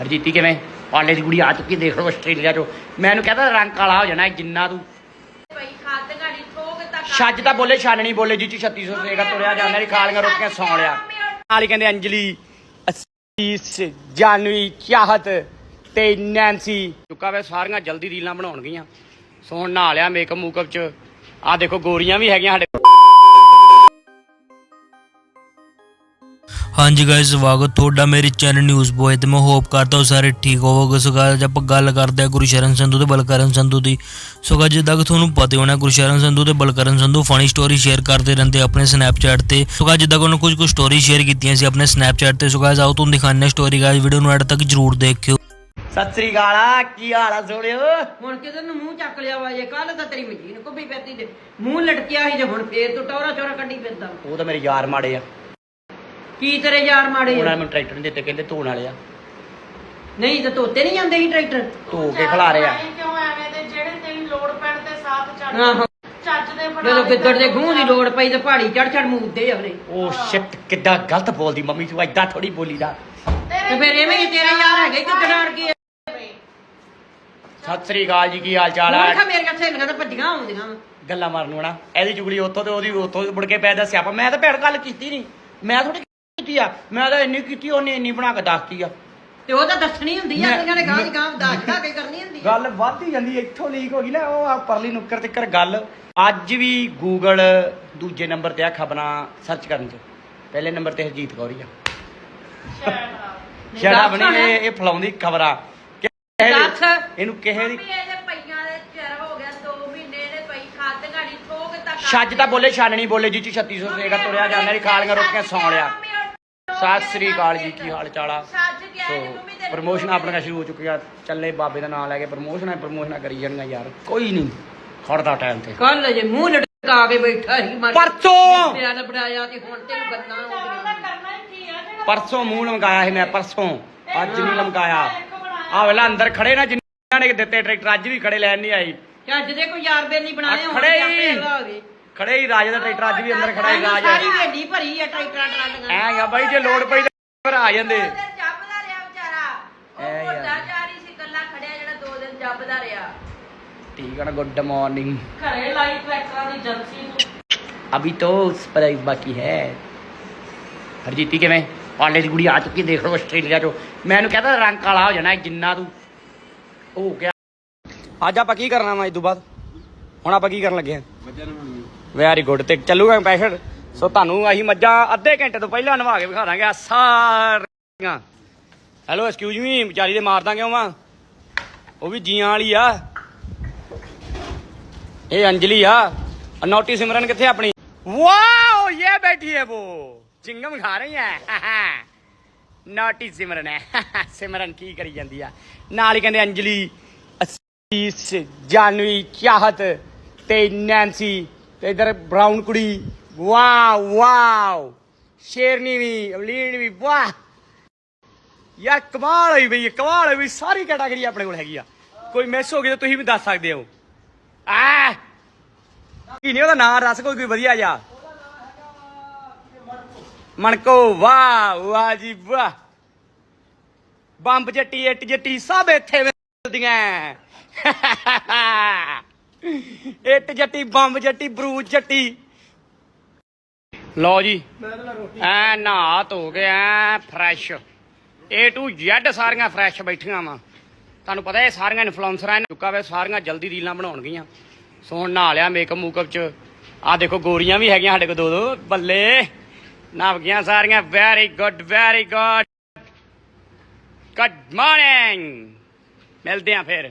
ਹਰਜੀਤੀ ਕਿਵੇਂ? ਪਾਲੇ ਦੀ ਕੁੜੀ ਆ ਚੁੱਕੀ ਦੇਖ ਲਓ ਆਸਟ੍ਰੇਲੀਆ ਚੋਂ। ਮੈਂ ਇਹਨੂੰ ਕਹਿੰਦਾ ਰੰਗ ਕਾਲਾ ਹੋ ਜਾਣਾ ਜਿੰਨਾ ਤੂੰ ਭਾਈ ਖਾਦ ਗਾੜੀ ਠੋਕ ਤੱਕ ਛੱਜ ਤਾਂ ਬੋਲੇ ਛਾਨਣੀ ਬੋਲੇ ਜੀ 3600 ਸੇਗਾ ਤੁਰਿਆ ਜਾਂਦਾ ਨਹੀਂ ਖਾਲੀਆਂ ਰੋਟੀਆਂ ਸੌਂ ਲਿਆ। ਨਾਲ ਹੀ ਕਹਿੰਦੇ ਅੰਜਲੀ ਅਸੀਸ ਜਾਨਵੀ ਚਾਹਤ ਤੇ ਨੈਂਸੀ। ਚੁੱਕਾ ਵੇ ਸਾਰੀਆਂ ਜਲਦੀ ਰੀਲਾਂ ਬਣਾਉਣਗੀਆਂ। ਸੋਣ ਨਹਾ ਲਿਆ ਮੇਕਅਪ ਮੂਕਅਪ ਚ। ਆ ਦੇਖੋ ਗੋਰੀਆਂ ਵੀ ਹੈਗੀਆਂ ਸਾਡੇ ਹਾਂਜੀ ਗਾਇਸ ਸਵਾਗਤ ਤੁਹਾਡਾ ਮੇਰੇ ਚੈਨਲ ਨਿਊਜ਼ ਬੋਏ ਤੇ। ਮੈਂ ਹੋਪ ਕਰਦਾ ਹਾਂ ਸਾਰੇ ਠੀਕ ਹੋਵੋਗੇ। ਸੋ ਅੱਜ ਆਪਾਂ ਗੱਲ ਕਰਦੇ ਹਾਂ ਗੁਰਸ਼ਰਨ ਸੰਧੂ ਤੇ ਬਲਕਰਨ ਸੰਧੂ ਦੀ। ਸੋ guys, ਜਿੱਦਾਂ ਕਿ ਤੁਹਾਨੂੰ ਪਤਾ ਹੋਣਾ ਗੁਰਸ਼ਰਨ ਸੰਧੂ ਤੇ Balkaran Sandhu funny story share ਕਰਦੇ ਰਹਿੰਦੇ ਆਪਣੇ ਸਨੈਪਚੈਟ ਤੇ। ਸੋ guys, ਜਿੱਦਾਂ ਕਿ ਉਹਨਾਂ ਕੁਝ ਕੁ ਸਟੋਰੀ ਸ਼ੇਅਰ ਕੀਤੀਆਂ ਸੀ ਆਪਣੇ ਸਨੈਪਚੈਟ ਤੇ। ਸੋ guys, ਆਓ ਤੁਹਾਨੂੰ ਦਿਖਾਉਂਦੇ ਸਟੋਰੀ ਗਾਇਸ ਵੀਡੀਓ ਨੂੰ ਐਡ ਤੱਕ ਜਰੂਰ ਦੇਖਿਓ। ਸਤਿ ਸ੍ਰੀ ਅਕਾਲ ਆ, ਕੀ ਹਾਲ ਆ ਸੋਹਣਿਓ? ਹੁਣ ਕਿਤੇ ਨੂੰ ਮੂੰਹ ਚੱਕ ਲਿਆ ਵਾ ਜੇ ਕੱਲ ਤਾਂ ਤੇਰੀ ਮਸ਼ੀਨ ਕੁੱਬੀ ਪੈਤੀ ਤੇ। ਮੂੰਹ ਲਟਕਿਆ ਸੀ ਜੇ ਹੁਣ ਫੇਰ ਤੂੰ ਟੌਰਾ ਚੋਰਾ ਕੱਢੀ ਫਿਰਦਾ। ਉਹ ਤਾਂ ਮੇਰੇ ਯਾਰ ਮਾੜੇ ਆ। ਕੀ ਤੇਰੇ ਯਾਰ ਮਾੜੇ ਉਹਨਾਂ ਆ? ਮੈਨੂੰ ਟਰੈਕਟਰ ਨਹੀਂ ਦਿੱਤੇ ਕਹਿੰਦੇ ਧੋਣ ਵਾਲੇ ਆ। ਨਹੀਂ ਤੇ ਤੋਤੇ ਨਹੀਂ ਜਾਂਦੇ ਸੀ ਟਰੈਕਟਰ? ਧੋ ਕੇ ਖਿਲਾ ਰਹੇ ਆ। ਕਿਉਂ ਐਵੇਂ ਦੇ ਜਿਹੜੇ ਤੇਰੀ ਲੋੜ ਪੈਣ ਤੇ ਸਾਥ ਛੱਡ ਆਹੋ। ਚੱਜ ਦੇ ਬਣਾ ਜਦੋਂ ਗਿੱਦੜ ਦੇ ਗੂੰ ਦੀ ਲੋੜ ਪਈ ਤੇ ਪਹਾੜੀ ਚੜ ਚੜ ਮੂਦਦੇ ਆ ਉਹਨੇ ਉਹ ਸ਼ਿਟ ਕਿੱਦਾਂ ਗਲਤ ਬੋਲਦੀ ਮੰਮੀ ਤੂੰ ਐਦਾਂ ਥੋੜੀ ਬੋਲੀਦਾ ਤੇ ਫਿਰ ਐਵੇਂ ਹੀ ਤੇਰੇ ਯਾਰ ਹੈਗੇ ਗਿੱਦੜਾਰ ਕੇ ਸਤਿ ਸ੍ਰੀ ਅਕਾਲ ਜੀ ਕੀ ਹਾਲ ਚਾਲ ਹੁਣ ਆ ਮੇਰੀਆਂ ਸਹੇਲੀਆਂ ਤਾਂ ਭੱਜੀਆਂ ਆਉਂਦੀਆਂ ਵਾਂ। ਗੱਲਾਂ ਮਾਰਨ ਨੂੰ ਨਾ। ਇਹਦੀ ਚੁਗਲੀ ਉੱਥੋਂ ਤੇ ਉਹਦੀ ਉੱਥੋਂ ਮੁੜ ਕੇ ਪੈ ਦੱਸਿਆ ਮੈਂ ਤਾਂ ਭੈਣ ਗੱਲ ਕੀਤੀ ਨਹੀਂ ਮੈਂ ਥੋੜੀ ਕੀਤੀ ਆ? ਮੈਂ ਤਾਂ ਇੰਨੀ ਕੀਤੀ ਉਹਨੇ ਇੰਨੀ ਬਣਾ ਕੇ ਦੱਸਤੀ ਆ। ਤੇ ਉਹ ਤਾਂ ਦੱਸਣੀ ਹੁੰਦੀ ਆ ਉਹਨਾਂ ਨੇ ਗਾਂ ਦੀ ਗਾਂ ਦੱਸ ਕੇ ਕਰਨੀ ਹੁੰਦੀ ਆ। ਗੱਲ ਵੱਧਦੀ ਜਾਂਦੀ ਇੱਥੋਂ ਲੀਕ ਹੋ ਗਈ ਨਾ ਉਹ ਆ ਪਰਲੀ ਨੁੱਕਰ ਤੇ ਗੱਲ। ਅੱਜ ਵੀ ਗੂਗਲ ਦੂਜੇ ਨੰਬਰ ਤੇ ਆ ਖਬਰਾਂ ਸਰਚ ਕਰਨ ਚ। ਪਹਿਲੇ ਨੰਬਰ ਤੇ ਹਰਜੀਤ ਕੌਰੀ ਆ। ਜਿਹੜਾ ਬਣੀ ਇਹ ਇਹ ਫਲਾਉਂਦੀ ਖਬਰਾਂ। ਇਹਨੂੰ ਕਿਸੇ ਦੀ ਮੰਮੀ ਇਹਦੇ ਪਈਆਂ ਦੇ ਚਿਰ ਹੋ ਗਿਆ 2 ਮਹੀਨੇ ਇਹਦੇ ਪਈ ਖਾਦ ਗਾੜੀ ਠੋਕ ਤੱਕ ਛੱਜ ਤਾਂ ਬੋਲੇ ਛਾਨਣੀ ਬੋਲੇ ਜੀ 3600 ਸੇਗਾ ਤੁਰਿਆ ਜਾਂਦਾ ਨਹੀਂ ਖਾਲੀਆਂ ਰੋਟੀਆਂ ਸੌਂ ਲਿਆ। ਸਤਿ ਸ੍ਰੀ ਅਕਾਲ ਜੀ ਕੀ ਹਾਲ ਚਾਲ ਆ? ਸੋ ਪ੍ਰਮੋਸ਼ਨ ਆਪਣੀਆਂ ਸ਼ੁਰੂ ਹੋ ਚੁੱਕੀਆਂ। ਚੱਲੇ ਬਾਬੇ ਦਾ ਨਾਮ ਲੈ ਕੇ ਪ੍ਰਮੋਸ਼ਨਾਂ ਪ੍ਰਮੋਸ਼ਨਾਂ ਕਰੀ ਜਾਣੀਆਂ ਯਾਰ। ਕੋਈ ਨਹੀਂ ਖੜਦਾ ਟਾਈਮ ਤੇ। ਕੱਲ ਜੇ ਮੂੰਹ ਲਟਕਾ ਕੇ ਬੈਠਾ ਸੀ ਮਰ ਪਰਸੋਂ! ਪਿਆਰ ਬਣਾਇਆ ਤੇ ਹੁਣ ਤੈਨੂੰ ਗੱਲਾਂ ਹੋ ਹੀ ਪਰਸੋਂ ਮੂੰਹ ਲਮਕਾਇਆ ਸੀ ਮੈਂ ਪਰਸੋਂ। ਅੱਜ ਨਹੀਂ ਲਮਕਾਇਆ। ਆ ਵੇਲਾ ਅੰਦਰ ਖੜੇ ਨਾ ਜਿਨ੍ਹਾਂ ਨੇ ਦਿੱਤੇ ਟਰੈਕਟਰ ਅੱਜ ਵੀ ਖੜੇ ਲੈਣ ਨਹੀਂ ਆਈ ਚੱਜ ਦੇ ਕੋਈ ਯਾਰ ਬੇਲੀ ਬਣਾਏ ਆ ਹੁਣ ਹੀ। ਅਗਲਾ ਹੋਵੇ ਖੜੇ ਹੀ ਰਾਜ ਦਾ ਟਰੈਕਟਰ ਅੱਜ ਵੀ ਅੰਦਰ ਖੜਾ ਹੀ ਰਾਜ ਸਾਰੀ ਵੇਲੀ ਭਰੀ ਆ ਟਰੈਕਟਰਾਂ ਟਰਾਲੀਆਂ ਐ ਆ ਬਾਈ ਜੇ ਲੋੜ ਪਈ ਤਾਂ ਫਿਰ ਆ ਜਾਂਦੇ ਜੱਬਦਾ ਰਿਹਾ ਵਿਚਾਰਾ ਐ ਉਹ ਯਾਰ। ਵੱਡਾ ਜਾਰੀ ਸੀ ਕੱਲਾ ਖੜਿਆ ਜਿਹੜਾ ਦੋ ਦਿਨ ਜੱਬਦਾ ਰਿਹਾ ਠੀਕ ਹੈ ਨਾ ਗੁੱਡ ਮਾਰਨਿੰਗ ਘਰੇ ਲਾਈ ਟਰੈਕਟਰਾਂ ਦੀ ਏਜੰਸੀ ਨੂੰ अभी तो सरप्राइज बाकी है ਹਰਜੀਤੀ ਕਿਵੇਂ ਪਾਲੇ ਦੀ ਕੁੜੀ ਆ ਚੁੱਕੀ ਦੇਖ ਲਓ ਆਸਟ੍ਰੇਲੀਆ ਚੋਂ ਮੈਂ ਇਹਨੂੰ ਕਹਿੰਦਾ ਰੰਗ ਕਾਲਾ ਹੋ ਜਾਣਾ ਜਿੰਨਾ ਤੂੰ ਹੋ ਗਿਆ ਅੱਜ ਆਪਾਂ ਕੀ ਕਰਨਾ ਵਾ ਇਸ ਤੋਂ ਬਾਅਦ ਹੁਣ ਆਪਾਂ ਕੀ ਕਰਨ ਲੱਗੇ ਆ? ਵੈਰੀ ਗੁੱਡ ਤੇ ਚੱਲੂਗਾ ਪੈਸ਼ਰ ਸੋ ਤੁਹਾਨੂੰ ਅਸੀਂ ਮੱਝਾਂ ਅੱਧੇ ਘੰਟੇ ਤੋਂ ਪਹਿਲਾਂ ਨਵਾ ਕੇ ਵਿਖਾ ਦਾਂਗੇ ਆਹ ਸਾਰੀਆਂ। ਹੈਲੋ ਐਕਸਕਿਊਜ਼ ਮੀ ਵਿਚਾਰੀ ਦੇ ਮਾਰ ਦਾਂਗੇ ਉਹ ਉਹ ਵੀ ਜੀਆਂ ਵਾਲੀ ਆ। ਇਹ ਅੰਜਲੀ ਆ। ਆ ਨੋਟੀ ਸਿਮਰਨ ਕਿੱਥੇ ਆ ਆਪਣੀ? ਵਾਓ ਇਹ ਬੈਠੀ ਹੈ वो ਚਿੰਗਮ ਖਾ ਰਹੀ ਹੈ ਨੋਟੀ ਸਿਮਰਨ ਹੈ। ਸਿਮਰਨ ਕੀ ਕਰੀ ਜਾਂਦੀ ਆ। ਨਾਲ ਹੀ ਕਹਿੰਦੇ ਅੰਜਲੀ ਅਸੀਸ ਜਾਨਵੀ ਚਾਹਤ। ਤੇ ਨੈਂਸੀ, ਤੇ ਇਧਰ ਬ੍ਰਾਊਨ ਕੁੜੀ। Wow wow. ਸ਼ੇਰਨੀ ਵੀ, ਅਵਲੀਨ ਵੀ, ਵਾਹ। ਯਾਰ, ਕਮਾਲ ਹੋਈ ਬਈ, ਕਮਾਲ ਹੋਈ ਸਾਰੀ ਕੈਟਾਗਰੀ ਆਪਣੇ ਕੋਲ ਹੈਗੀ ਆ। ਕੋਈ ਮਿਸ ਹੋ ਗਈ ਤੁਸੀਂ ਵੀ ਦੱਸ ਸਕਦੇ ਹੋ। ਆ ਕੀ ਨਹੀਂ, ਉਹਦਾ ਨਾਂ ਦੱਸ ਕੋਈ ਕੋਈ ਵਧੀਆ ਜਾ ਮਣਕੋ, ਵਾਹ ਵਾਹ ਜੀ, ਵਾਹ। ਬੰਬ ਜੱਟੀ, ਇੱਟ ਜੱਟੀ, ਸਭ ਇੱਥੇ ਮਿਲਦੀਆਂ। ਇੱਟ ਜੱਟੀ, ਬੰਬ ਜੱਟੀ ਬਰੂਜ ਜੱਟੀ। ਲਓ ਜੀ, ਐ ਨਹਾ ਧੋ ਕੇ ਐ ਫਰੈਸ਼ A to Z ਸਾਰੀਆਂ ਫਰੈਸ਼ ਬੈਠੀਆਂ ਵਾ। ਤੁਹਾਨੂੰ ਪਤਾ ਇਹ ਸਾਰੀਆਂ ਇਨਫਲੂਐਂਸਰਾਂ ਨੇ ਚੁੱਕਾ ਵੇ, ਸਾਰੀਆਂ ਜਲਦੀ ਰੀਲਾਂ ਬਣਾਉਣਗੀਆਂ ਸੋ ਹੁਣ ਨਹਾ ਲਿਆ ਮੇਕਅਪ ਮੂਕਅਪ ਚ। ਆ ਦੇਖੋ, ਗੋਰੀਆਂ ਵੀ ਹੈਗੀਆਂ ਸਾਡੇ ਕੋਲ ਦੋ ਦੋ ਬੱਲੇ। ਨਵ ਗਈਆਂ ਸਾਰੀਆਂ very good very good good morning ਮਿਲਦੇ ਆ ਫਿਰ।